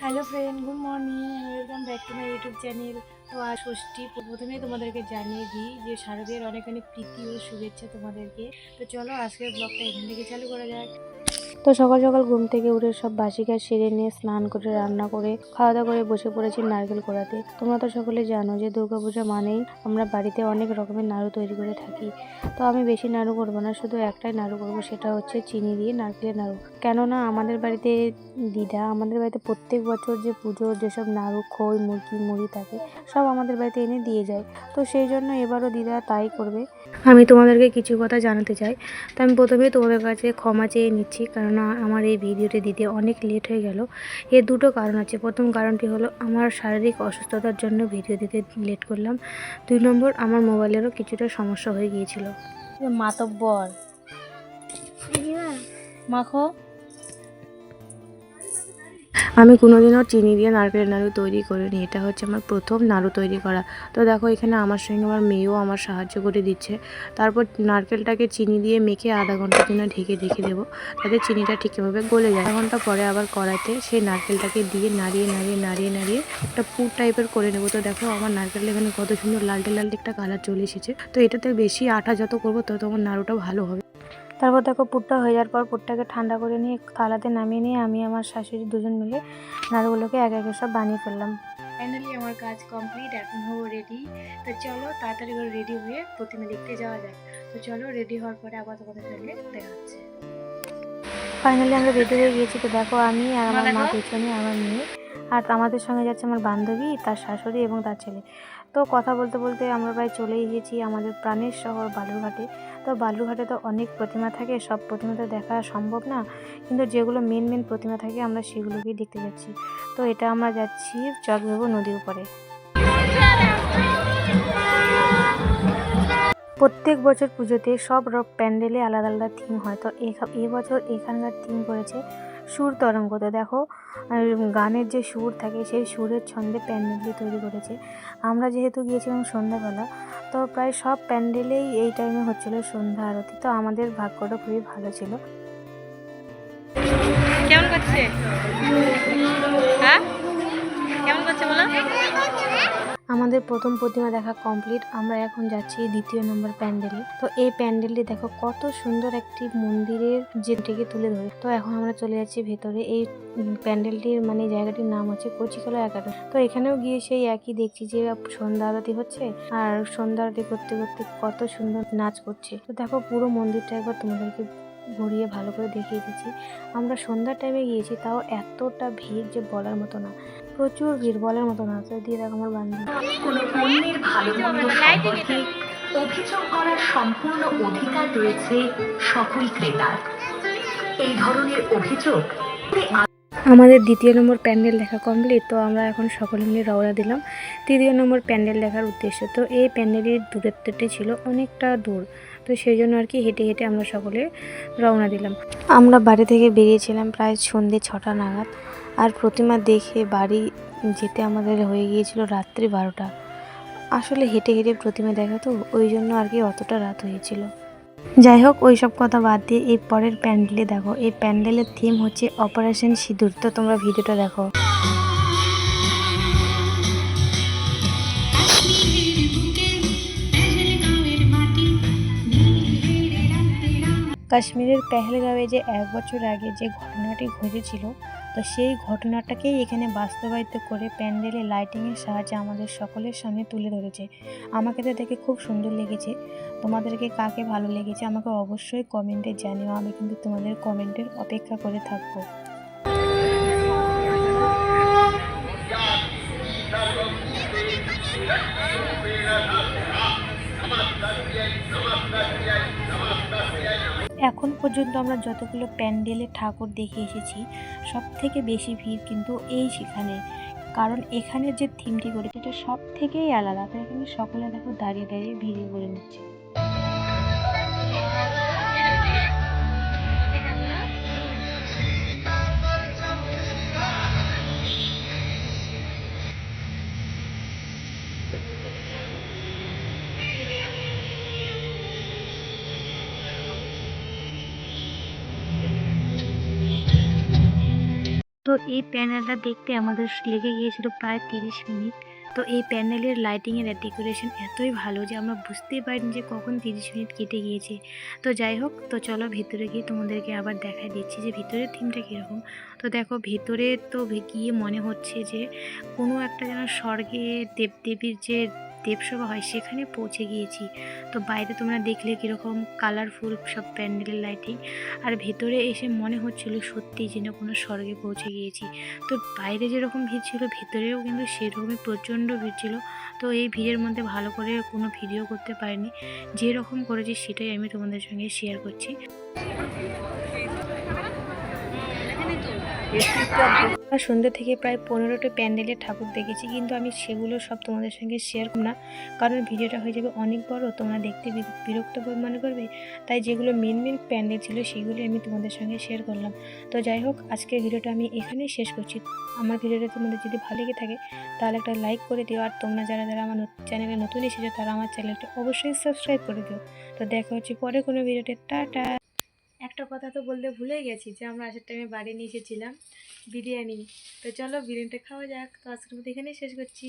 Hello friend, good morning. Welcome back to my YouTube channel. তো আজ ষষ্ঠী প্রথমেই তোমাদেরকে জানিয়ে দিই যে শারদের অনেক অনেক প্রীতি ও শুভেচ্ছা তোমাদেরকে। তো চলো আজকের ব্লগটা এখান থেকে চালু করা যাক। তো সকাল সকাল ঘুম থেকে উঠে সব বাসি কাজ সেরে নিয়ে স্নান করে, রান্না করে খাওয়া দাওয়া করে বসে পড়েছি নারকেল কোড়াতে। তোমরা তো সকলে জানো যে দুর্গাপূজা মানেই আমরা বাড়িতে অনেক রকমের নাড়ু তৈরি করে থাকি। তো আমি বেশি নাড়ু করব না, শুধু একটাই নাড়ু করব, সেটা হচ্ছে চিনি দিয়ে নারকেলের নাড়ু। কেননা আমাদের বাড়িতে দিদা, আমাদের বাড়িতে প্রত্যেক বছর যে পুজোর যেসব নাড়ু, খই, মুরগি, মুড়ি থাকে, সব আমাদের বাড়িতে এনে দিয়ে যায়। তো সেই জন্য এবারও দিদা তাই করবে। আমি তোমাদেরকে কিছু কথা জানাতে চাই। তো আমি প্রথমে তোমাদের কাছে ক্ষমা চেয়ে নিচ্ছি কেননা আমার এই ভিডিওটি দিতে অনেক লেট হয়ে গেল। এর দুটো কারণ আছে। প্রথম কারণটি হলো আমার শারীরিক অসুস্থতার জন্য ভিডিও দিতে লেট করলাম। দুই নম্বর আমার মোবাইলেরও কিছুটা সমস্যা হয়ে গিয়েছিল। মাতব্বর। মাখো। আমি কোনোদিনও চিনি দিয়ে নারকেলের নাড়ু তৈরি করিনি। এটা হচ্ছে আমার প্রথম নাড়ু তৈরি করা। তো দেখো, এখানে আমার সঙ্গে আমার মেয়েও আমার সাহায্য করে দিচ্ছে। তারপর নারকেলটাকে চিনি দিয়ে মেখে আধা ঘণ্টার জন্য ঢেকে রেখে দেবো। তাতে চিনিটা ঠিকভাবে গলে যায়। আধা ঘণ্টা পরে আবার কড়াইতে সেই নারকেলটাকে দিয়ে নাড়িয়ে নাড়িয়ে নাড়িয়ে নাড়িয়ে একটা পুর টাইপের করে নেব। তো দেখো, আমার নারকেল এখানে কত সুন্দর লালটে লালটে একটা কালার চলে এসেছে। তো এটাতে বেশি আঠা যত করব, তত আমার নাড়ুটা ভালো হবে। তারপর দেখো পুরটা হয়ে যাওয়ার পর পুরটাকে ঠান্ডা করে নিয়ে থালাতে নামিয়ে নিয়ে আমি আমার শাশুড়ি দুজন মিলে নাড়ুগুলোকে এক একে সব বানিয়ে ফেললাম। ফাইনালি আমার কাজ কমপ্লিট এখন হব রেডি তো চলো তাড়াতাড়ি করে রেডি হয়ে প্রতিমা দেখতে যাওয়া যাক। তো চলো রেডি হওয়ার পরে আবার তোমাদের সঙ্গে দেখা হচ্ছে। ফাইনালি আমরা রেডি হয়ে গিয়েছি। তো দেখো আমি আর আমার মা পেছনে আমার মেয়ে আর আমাদের সঙ্গে যাচ্ছে আমার বান্ধবী তার শাশুড়ি এবং তার ছেলে। তো কথা বলতে বলতে আমরা প্রায় চলেই গেছি আমাদের প্রাণের শহর বালুরঘাটে। তো বালুরঘাটে তো অনেক প্রতিমা থাকে, সব প্রতিমা তো দেখা সম্ভব না। কিন্তু যেগুলো মেন মেন প্রতিমা থাকে, আমরা সেগুলোকেই দেখতে যাচ্ছি। তো এটা আমরা যাচ্ছি চকভেবু নদীর উপরে। প্রত্যেক বছর পুজোতে সব প্যান্ডেলে আলাদা আলাদা থিম হয়। তো এবছর এখানকার থিম করেছে সুর তরঙ্গ। তো দেখো গানের যে সুর থাকে, সেই সুরের ছন্দে প্যান্ডেলটি তৈরি করেছে। আমরা যেহেতু গিয়েছিলাম সন্ধ্যাবেলা তো প্রায় সব প্যান্ডেলেই এই টাইমে হচ্ছিল সন্ধ্যা আরতি। তো আমাদের ভাগ্যটা খুবই ভালো ছিল। কেমন করছে? হ্যাঁ? আমাদের প্রথম প্রতিমা দেখা কমপ্লিট আমরা এখন যাচ্ছি দ্বিতীয় নম্বর প্যান্ডেলে তো এই প্যান্ডেলটি দেখো কত সুন্দর একটি মন্দিরের যেটিকে তুলে ধরে। তো এখন আমরা চলে যাচ্ছি ভেতরে। এই প্যান্ডেলটির মানে জায়গাটির নাম হচ্ছে কচিকলা একাডেমি তো এখানেও গিয়ে সেই একই দেখছি যে সন্ধ্যা আরতি হচ্ছে আর সন্ধ্যা আরতি করতে করতে কত সুন্দর নাচ করছে। তো দেখো পুরো মন্দিরটা একবার তোমাদেরকে ঘুরিয়ে ভালো করে দেখিয়ে দিচ্ছি। আমরা সন্ধ্যার টাইমে গিয়েছি, তাও এতটা ভিড় যে বলার মতো না। প্রচুর ভিড় বলার মতো না তো দিয়ে দেখো আমার বান্ধবী। কোনো পণ্যের ভালো মন্দ সম্পর্কে অভিযোগ করার সম্পূর্ণ অধিকার রয়েছে সকল ক্রেতার। এই ধরনের অভিযোগ আমাদের দ্বিতীয় নম্বর প্যান্ডেল দেখা কমপ্লিট তো আমরা এখন সকলে মিলে রওনা দিলাম। তৃতীয় নম্বর প্যান্ডেল দেখার উদ্দেশ্য তো এই প্যান্ডেলের দূরত্বটি ছিল অনেকটা দূর তো সেই জন্য আর কি হেঁটে হেঁটে আমরা সকলে রওনা দিলাম। আমরা বাড়ি থেকে বেরিয়েছিলাম প্রায় সন্ধ্যে ছটা নাগাদ। আর প্রতিমা দেখে বাড়ি যেতে আমাদের হয়ে গিয়েছিল রাত্রি বারোটা। আসলে হেঁটে হেঁটে প্রতিমা দেখা তো, ওই জন্য আর কি অতটা রাত হয়েছিল। যাই হোক, ওই সব কথা বাদ দিয়ে এই পরের প্যান্ডেলে দেখো। এই প্যান্ডেলের থিম হচ্ছে অপারেশন সিঁদুর। তো তোমরা ভিডিওটা দেখো। কাশ্মীরের পেহেলগাঁওয়ে যে এক বছর আগে যে ঘটনাটি ঘটেছিল, তো সেই ঘটনাটাকেই এখানে বাস্তবায়িত করে প্যান্ডেলে লাইটিংয়ের সাহায্যে আমাদের সকলের সামনে তুলে ধরেছে। আমাকে তো দেখে খুব সুন্দর লেগেছে। তোমাদেরকে কাকে ভালো লেগেছে আমাকে অবশ্যই কমেন্টে জানিও। আমি কিন্তু তোমাদের কমেন্টের অপেক্ষা করে থাকব। এখন পর্যন্ত আমরা যতগুলো প্যান্ডেলে ঠাকুর দেখে এসেছি সব থেকে বেশি ভিড় কিন্তু এই সেখানে। কারণ এখানে যে থিমটি করেছে, এটা সব থেকেই আলাদা এখানে সকলে দেখো, দাঁড়িয়ে দাঁড়িয়ে ভিড় করে নিচ্ছে। তো এই প্যানেলটা দেখতে আমাদের লেগে গিয়েছিল প্রায় তিরিশ মিনিট। তো এই প্যান্ডেলের লাইটিংয়ের ডেকোরেশন এতই ভালো যে আমরা বুঝতেই পারিনি যে কখন তিরিশ মিনিট কেটে গিয়েছে। তো যাই হোক, তো চলো ভেতরে গিয়ে তোমাদেরকে আবার দেখাই দিচ্ছি যে ভিতরের থিমটা কীরকম। তো দেখো, ভেতরে তো গিয়ে মনে হচ্ছে যে কোনো একটা যেন স্বর্গে দেবদেবীর যে দেবসভা হয়, সেখানে পৌঁছে গিয়েছি। তো বাইরে তোমরা দেখলে কীরকম কালারফুল সব প্যান্ডেলের লাইটিং আর ভেতরে এসে মনে হচ্ছিল সত্যি যেন কোনো স্বর্গে পৌঁছে গিয়েছি। তো বাইরে যেরকম ভিড় ছিল, ভেতরেও কিন্তু সেরকমই প্রচণ্ড ভিড় ছিল। তো এই ভিড়ের মধ্যে ভালো করে কোনো ভিডিও করতে পারিনি। যেরকম করেছি সেটাই আমি তোমাদের সঙ্গে শেয়ার করছি। আমরা সন্ধ্যে থেকে প্রায় পনেরোটা প্যান্ডেলের ঠাকুর দেখেছি, কিন্তু আমি সেগুলো সব তোমাদের সঙ্গে শেয়ার করব না। কারণ ভিডিওটা হয়ে যাবে অনেক বড়, তোমরা দেখতে বিরক্ত মনে করবে। তাই যেগুলো মেন মেন প্যান্ডেল ছিল সেগুলি আমি তোমাদের সঙ্গে শেয়ার করলাম। তো যাই হোক, আজকের ভিডিওটা আমি এখানেই শেষ করছি। আমার ভিডিওটা তোমাদের যদি ভালো লেগে থাকে, তাহলে একটা লাইক করে দিও। আর তোমরা যারা যারা আমার চ্যানেলে নতুন এসেছ, তারা আমার চ্যানেলটা অবশ্যই সাবস্ক্রাইব করে দিও। তো দেখা হচ্ছে পরে কোনো ভিডিওতে। টাটা! একটা কথা তো বলতে ভুলে গেছি যে আমরা আসার টাইমে বাড়ি নিয়ে এসেছিলাম বিরিয়ানি। তো চলো বিরিয়ানিটা খাওয়া যাক। তো আজকের মধ্যে এখানেই শেষ করছি।